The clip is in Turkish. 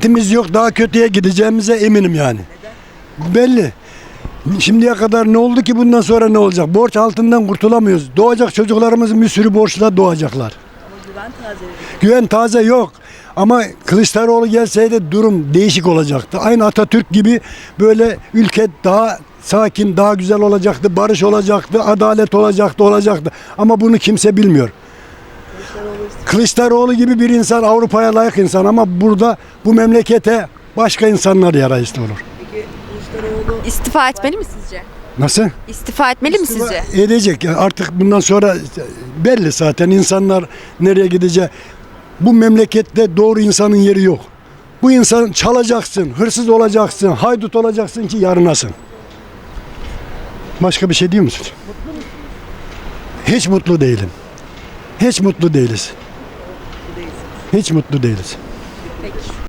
Timiz yok daha kötüye gideceğimize eminim yani. Belli. Şimdiye kadar ne oldu ki bundan sonra ne olacak? Borç altından kurtulamıyoruz. Doğacak çocuklarımız bir sürü borçla doğacaklar. Güven taze yok. Ama Kılıçdaroğlu gelseydi durum değişik olacaktı. Aynı Atatürk gibi böyle ülke daha sakin, daha güzel olacaktı, barış olacaktı, adalet olacaktı, olacaktı. Ama bunu kimse bilmiyor. Kılıçdaroğlu gibi bir insan Avrupa'ya layık insan ama burada bu memlekete başka insanlar yarayışlı olur. İstifa etmeli mi sizce? Nasıl? İstifa etmeli mi sizce? Edecek. Yani Artık bundan sonra belli zaten insanlar nereye gidecek. Bu memlekette doğru insanın yeri yok. Bu insan çalacaksın, hırsız olacaksın, haydut olacaksın ki yarınasın. Başka bir şey diyor musun? Hiç mutlu değilim. Hiç mutlu değiliz. Hiç mutlu değiliz. Peki.